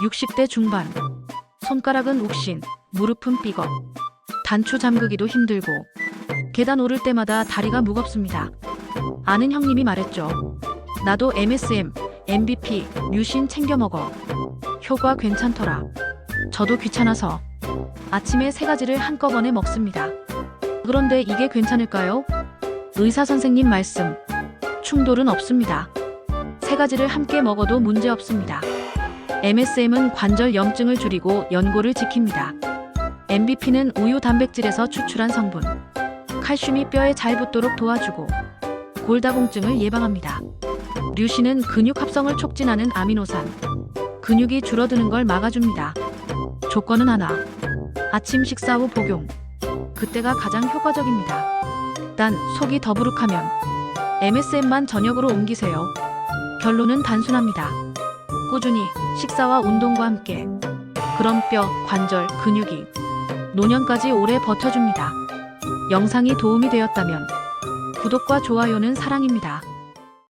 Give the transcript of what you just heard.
60대 중반. 손가락은 욱신, 무릎은 삐걱. 단추 잠그기도 힘들고 계단 오를 때마다 다리가 무겁습니다. 아는 형님이 말했죠. 나도 MSM, MVP, 류신 챙겨 먹어. 효과 괜찮더라. 저도 귀찮아서 아침에 세 가지를 한꺼번에 먹습니다. 그런데 이게 괜찮을까요? 의사 선생님 말씀. 충돌은 없습니다. 세 가지를 함께 먹어도 문제 없습니다. MSM은 관절 염증을 줄이고 연골을 지킵니다. MVP는 우유 단백질에서 추출한 성분. 칼슘이 뼈에 잘 붙도록 도와주고 골다공증을 예방합니다. 류신은 근육 합성을 촉진하는 아미노산. 근육이 줄어드는 걸 막아줍니다. 조건은 하나. 아침 식사 후 복용. 그때가 가장 효과적입니다. 단 속이 더부룩하면 MSM만 저녁으로 옮기세요. 결론은 단순합니다. 꾸준히 식사와 운동과 함께 그럼 뼈, 관절, 근육이 노년까지 오래 버텨줍니다. 영상이 도움이 되었다면 구독과 좋아요는 사랑입니다.